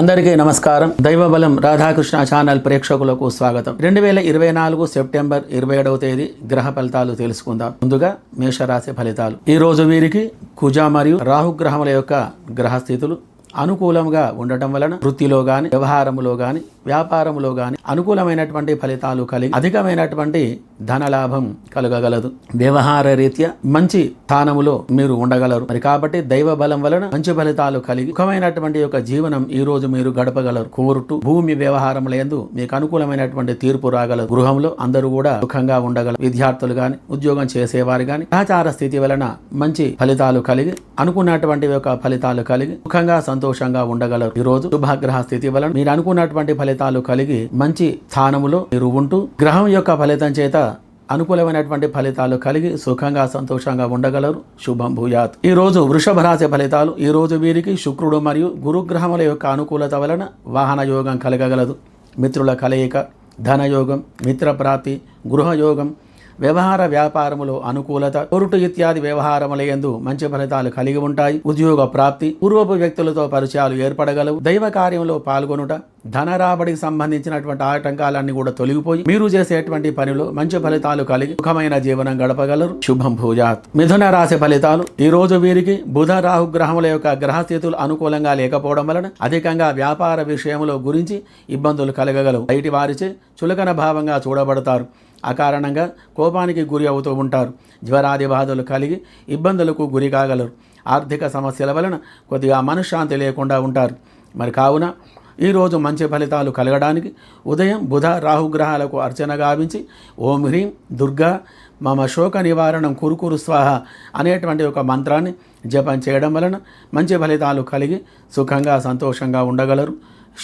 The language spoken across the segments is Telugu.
అందరికీ నమస్కారం. దైవబలం రాధాకృష్ణ ఛానల్ ప్రేక్షకులకు స్వాగతం. రెండు వేల ఇరవై నాలుగు సెప్టెంబర్ ఇరవై ఏడవ తేదీ గ్రహ ఫలితాలు తెలుసుకుందాం. ముందుగా మేషరాశి ఫలితాలు. ఈ రోజు వీరికి కుజ మరియు రాహుగ్రహముల యొక్క గ్రహస్థితులు అనుకూలంగా ఉండటం వలన వృత్తిలో గాని వ్యవహారములో గాని వ్యాపారములో కానీ అనుకూలమైనటువంటి ఫలితాలు కలిగి అధికమైనటువంటి ధన లాభం కలగగలదు. వ్యవహార రీత్యా మంచి స్థానములో మీరు ఉండగలరు. మరి కాబట్టి దైవ బలం వలన మంచి ఫలితాలు కలిగి సుఖమైనటువంటి యొక్క జీవనం ఈ రోజు మీరు గడపగలరు. కోరుటు భూమి వ్యవహారముల ఎందు మీకు అనుకూలమైనటువంటి తీర్పు రాగలదు గృహంలో అందరూ కూడా సుఖంగా ఉండగలరు. విద్యార్థులు గాని ఉద్యోగం చేసేవారు గాని సహచార స్థితి వలన మంచి ఫలితాలు కలిగి అనుకున్నటువంటి యొక్క ఫలితాలు కలిగి సుఖంగా సంతోషంగా ఉండగలరు. ఈ రోజు శుభాగ్రహ స్థితి వలన మీరు అనుకున్నటువంటి ఫలితాలు ఫలితాలు కలిగి మంచి స్థానములో మీరు ఉంటూ గ్రహం యొక్క ఫలితం చేత అనుకూలమైనటువంటి ఫలితాలు కలిగి సుఖంగా సంతోషంగా ఉండగలరు. శుభం భూయాత్. ఈ రోజు వృషభ రాశి ఫలితాలు ఈ రోజు వీరికి శుక్రుడు మరియు గురుగ్రహముల యొక్క అనుకూలత వలన వాహన యోగం కలగగలదు. మిత్రుల కలయిక ధనయోగం మిత్రప్రాప్తి గృహయోగం వ్యవహార వ్యాపారములో అనుకూలత కోర్టు ఇత్యాది వ్యవహారముల యందు మంచి ఫలితాలు కలిగి ఉంటాయి. ఉద్యోగ ప్రాప్తి పూర్వపు వ్యక్తులతో పరిచయాలు ఏర్పడగలవు. దైవ కార్యంలో పాల్గొనుట ధన రాబడికి సంబంధించినటువంటి ఆటంకాలన్నీ కూడా తొలగిపోయి మీరు చేసేటువంటి పనిలో మంచి ఫలితాలు కలిగి సుఖమైన జీవనం గడపగలరు. శుభం భూజాత్. మిథున రాశి ఫలితాలు ఈ రోజు వీరికి బుధ రాహు గ్రహముల యొక్క గ్రహస్థితులు అనుకూలంగా లేకపోవడం వలన అధికంగా వ్యాపార విషయంలో గురించి ఇబ్బందులు కలగగలవు. బయటి వారిచే చులకన భావంగా చూడబడతారు. అకారణంగా కోపానికి గురి అవుతూ ఉంటారు. జ్వరాది బాధలు కలిగి ఇబ్బందులకు గురి కాగలరు. ఆర్థిక సమస్యల వలన కొద్దిగా మనశ్శాంతి లేకుండా ఉంటారు. మరి కావున ఈరోజు మంచి ఫలితాలు కలగడానికి ఉదయం బుధ రాహుగ్రహాలకు అర్చన గావించి ఓం హ్రీం దుర్గా మమ శోక నివారణం కురుకురు స్వాహ అనేటువంటి ఒక మంత్రాన్ని జపం చేయడం వలన మంచి ఫలితాలు కలిగి సుఖంగా సంతోషంగా ఉండగలరు.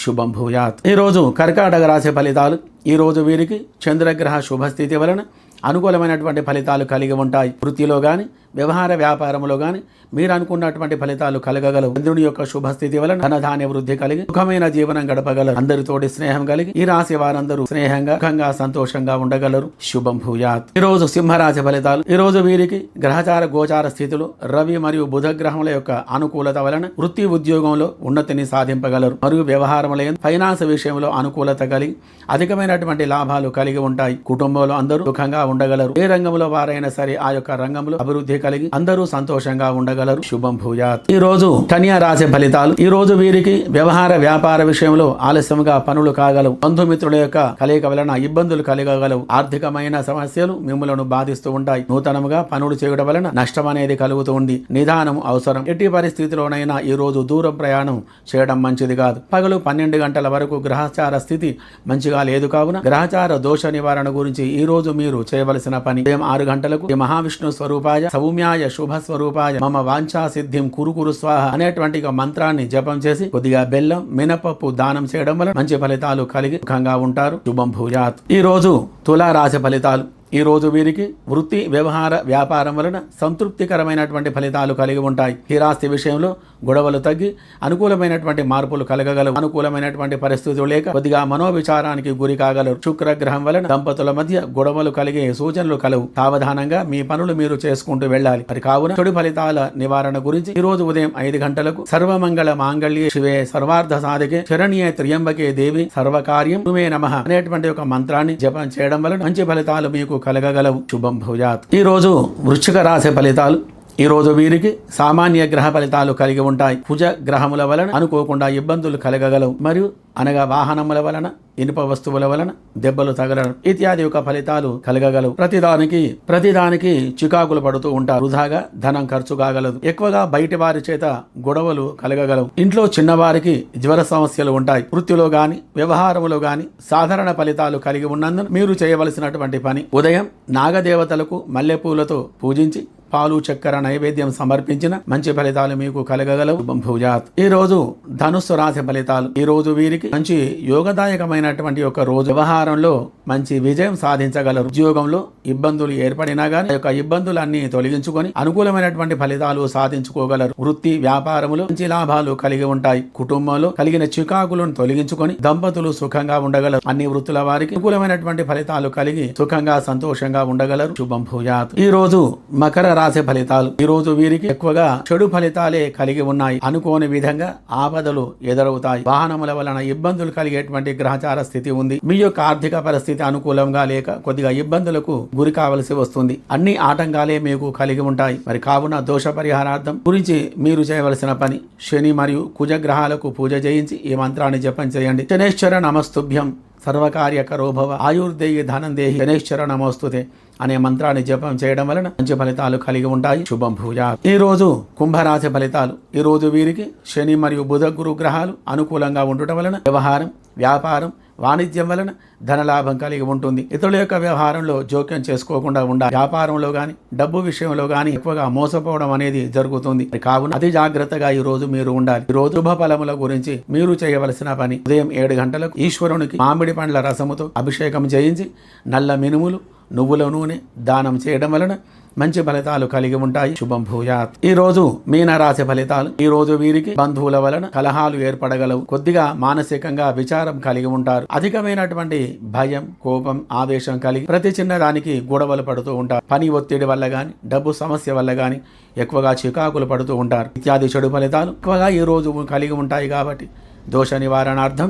శుభం భూయాత్. ఈరోజు కర్కాటక రాశి ఫలితాలు ఈరోజు వీరికి చంద్రగ్రహ శుభస్థితి వలన అనుకూలమైనటువంటి ఫలితాలు కలిగి ఉంటాయి. వృత్తిలో కానీ వ్యవహార వ్యాపారంలో కానీ మీరు అనుకున్నటువంటి ఫలితాలు కలగగలవు. చంద్రుని యొక్క శుభస్థితి వలన ధనధాన్య వృద్ధి కలిగి సుఖమైన జీవనం గడపగలరు. అందరితోటి స్నేహం కలిగి ఈ రాశి వారందరూ స్నేహంగా సుఖంగా సంతోషంగా ఉండగలరు. శుభం భూయాత్. ఈ రోజు సింహరాశి ఫలితాలు. ఈ రోజు వీరికి గ్రహచార గోచార స్థితిలో రవి మరియు బుధ గ్రహముల యొక్క అనుకూలత వలన వృత్తి ఉద్యోగంలో ఉన్నతిని సాధింపగలరు. మరియు వ్యవహారముల ఫైనాన్స్ విషయంలో అనుకూలత కలిగి అధికమైనటువంటి లాభాలు కలిగి ఉంటాయి. కుటుంబంలో అందరూ సుఖంగా ఉండగలరు. ఏ రంగంలో వారైనా సరే ఆ యొక్క రంగంలో అభివృద్ధి కలిగి అందరూ సంతోషంగా ఉండగలరు. శుభం భూయాత్. ఈ రోజు కన్యా రాశి ఫలితాలు. ఈ రోజు వీరికి వ్యవహార వ్యాపార విషయంలో ఆలస్యంగా పనులు కాగలవు. బంధుమిత్రుల యొక్క కలయిక వలన ఇబ్బందులు కలగగలవు. ఆర్థికమైన సమస్యలు మిమ్మలను బాధిస్తూ ఉంటాయి. నూతనముగా పనులు చేయడం వలన నష్టం అనేది కలుగుతూ ఉంది. నిదానం అవసరం. ఎట్టి పరిస్థితిలోనైనా ఈ రోజు దూరం ప్రయాణం చేయడం మంచిది కాదు. పగలు పన్నెండు గంటల వరకు గ్రహచార స్థితి మంచిగా లేదు కావున గ్రహచార దోష నివారణ గురించి ఈ రోజు మీరు చేయవలసిన పని. ఉదయం ఆరు గంటలకు ఈ మహావిష్ణు స్వరూపాయ సౌమ్యాయ శుభ స్వరూపాయ మమ వాంఛా సిద్ధిం కురు కురు స్వాహ అనేటువంటి మంత్రాన్ని జపం చేసి కొద్దిగా బెల్లం మినపప్పు దానం చేయడం వల్ల మంచి ఫలితాలు కలిగి సుఖంగా ఉంటారు. శుభం భూజాత్ ఈ రోజు తులా రాశి ఫలితాలు. ఈ రోజు వీరికి వృత్తి వ్యవహార వ్యాపారం వలన సంతృప్తికరమైనటువంటి ఫలితాలు కలిగి ఉంటాయి. స్థిరాస్తి విషయంలో గొడవలు తగ్గి అనుకూలమైనటువంటి మార్పులు కలగగలవు. అనుకూలమైనటువంటి పరిస్థితులు లేక కొద్దిగా మనోవిచారానికి గురి కాగలరు. శుక్రగ్రహం వలన దంపతుల మధ్య గొడవలు కలిగే సూచనలు కలవు. సావధానంగా మీ పనులు మీరు చేసుకుంటూ వెళ్ళాలి. మరి కావున చెడు ఫలితాల నివారణ గురించి ఈ రోజు ఉదయం ఐదు గంటలకు సర్వమంగళ మాంగళ్య శివే సర్వార్థ సాధకే శరణ్యే త్రియంబకే దేవి సర్వకార్యం తుమే నమ అనేటువంటి ఒక మంత్రాన్ని జపం చేయడం వలన మంచి ఫలితాలు మీకు కలగగలవు. శుభం భూజాత్ ఈ రోజు వృశ్చిక రాశి ఫలితాలు ఈరోజు వీరికి సామాన్య గ్రహ ఫలితాలు కలిగి ఉంటాయి. కుజ గ్రహముల వలన అనుకోకుండా ఇబ్బందులు కలగగలవు. మరియు అనగా వాహనముల వలన ఇనుప వస్తువుల వలన దెబ్బలు తగలడం ఇత్యాది యొక్క ఫలితాలు కలగగలవు. ప్రతిదానికి ప్రతిదానికి చికాకులు పడుతూ ఉంటారు. వృధాగా ధనం ఖర్చు కాగలదు. ఎక్కువగా బయటి వారి చేత గొడవలు కలగగలవు. ఇంట్లో చిన్నవారికి జ్వర సమస్యలు ఉంటాయి. వృత్తిలో గాని వ్యవహారములో గాని సాధారణ ఫలితాలు కలిగి ఉన్నందున మీరు చేయవలసినటువంటి పని ఉదయం నాగదేవతలకు మల్లెపూలతో పూజించి పాలు చక్కెర నైవేద్యం సమర్పించిన మంచి ఫలితాలు మీకు కలగగలవు. భూజాత్. ఈ రోజు ధనుస్సు రాశి ఫలితాలు. ఈ రోజు వీరికి మంచి యోగదాయకమైనటువంటి ఒక రోజు. వ్యవహారంలో మంచి విజయం సాధించగలరు. ఉద్యోగంలో ఇబ్బందులు ఏర్పడినా గానీ యొక్క ఇబ్బందులన్నీ తొలగించుకొని అనుకూలమైనటువంటి ఫలితాలు సాధించుకోగలరు. వృత్తి వ్యాపారములు మంచి లాభాలు కలిగి ఉంటాయి. కుటుంబంలో కలిగిన చికాకులను తొలగించుకొని దంపతులు సుఖంగా ఉండగలరు. అన్ని వృత్తుల వారికి అనుకూలమైనటువంటి ఫలితాలు కలిగి సుఖంగా సంతోషంగా ఉండగలరు. శుభం భూజాత్. ఈ రోజు మకర రాశి ఫలితాలు. ఈ రోజు వీరికి ఎక్కువగా చెడు ఫలితాలే కలిగి ఉన్నాయి. అనుకోని విధంగా ఆపదలు ఎదురవుతాయి. వాహనముల వలన ఇబ్బందులు కలిగేటువంటి గ్రహచార స్థితి ఉంది. మీ యొక్క ఆర్థిక పరిస్థితి అనుకూలంగా లేక కొద్దిగా ఇబ్బందులకు గురి కావలసి వస్తుంది. అన్ని ఆటంకాలే మీకు కలిగి ఉంటాయి. మరి కావున దోష పరిహారార్థం గురించి మీరు చేయవలసిన పని శని మరియు కుజ గ్రహాలకు పూజ చేయించి ఈ మంత్రాన్ని జపం చేయండి. శనేశ్వర నమస్తుభ్యం. సర్వకార్య కరోభవ ఆయుర్దేయి ధనందేహి గణేశ్వర నమోస్తుతే అనే మంత్రాన్ని జపం చేయడం వలన మంచి ఫలితాలు కలిగి ఉంటాయి. శుభం భూజా ఈ రోజు కుంభరాశి ఫలితాలు. ఈరోజు వీరికి శని మరియు బుధ గురు గ్రహాలు అనుకూలంగా ఉండటం వలన వ్యవహారం వ్యాపారం వాణిజ్యం వలన ధనలాభం కలిగి ఉంటుంది. ఇతరుల యొక్క వ్యవహారంలో జోక్యం చేసుకోకుండా ఉండాలి వ్యాపారంలో కానీ డబ్బు విషయంలో కానీ ఎక్కువగా మోసపోవడం అనేది జరుగుతుంది. కావున అతి జాగ్రత్తగా ఈ రోజు మీరు ఉండాలి. ఈ రోజు శుభ ఫలముల గురించి మీరు చేయవలసిన పని ఉదయం ఏడు గంటలకు ఈశ్వరునికి మామిడి పండ్ల రసముతో అభిషేకం చేయించి నల్ల మినుములు నువ్వుల నూనె దానం చేయడం వలన మంచి ఫలితాలు కలిగి ఉంటాయి. శుభం భూయాత్. ఈ రోజు మీనరాశి ఫలితాలు. ఈ రోజు వీరికి బంధువుల వలన కలహాలు ఏర్పడగలవు. కొద్దిగా మానసికంగా విచారం కలిగి ఉంటారు. అధికమైనటువంటి భయం కోపం ఆవేశం కలిగి ప్రతి చిన్నదానికి గొడవలు పడుతూ ఉంటారు. పని ఒత్తిడి వల్ల గాని డబ్బు సమస్య వల్ల గాని ఎక్కువగా చికాకులు పడుతూ ఉంటారు. ఇత్యాది చెడు ఫలితాలు ఎక్కువగా ఈ రోజు కలిగి ఉంటాయి కాబట్టి దోష నివారణార్థం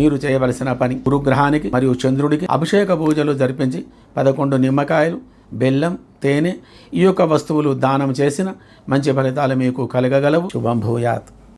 మీరు చేయవలసిన పని. గురుగ్రహానికి మరియు చంద్రుడికి అభిషేక పూజలు జరిపించి పదకొండు నిమ్మకాయలు బెల్లం తేనె ఈ యొక్క వస్తువులు దానం చేసిన మంచి ఫలితాలు మీకు కలగగలవు. శుభం భూయాత్.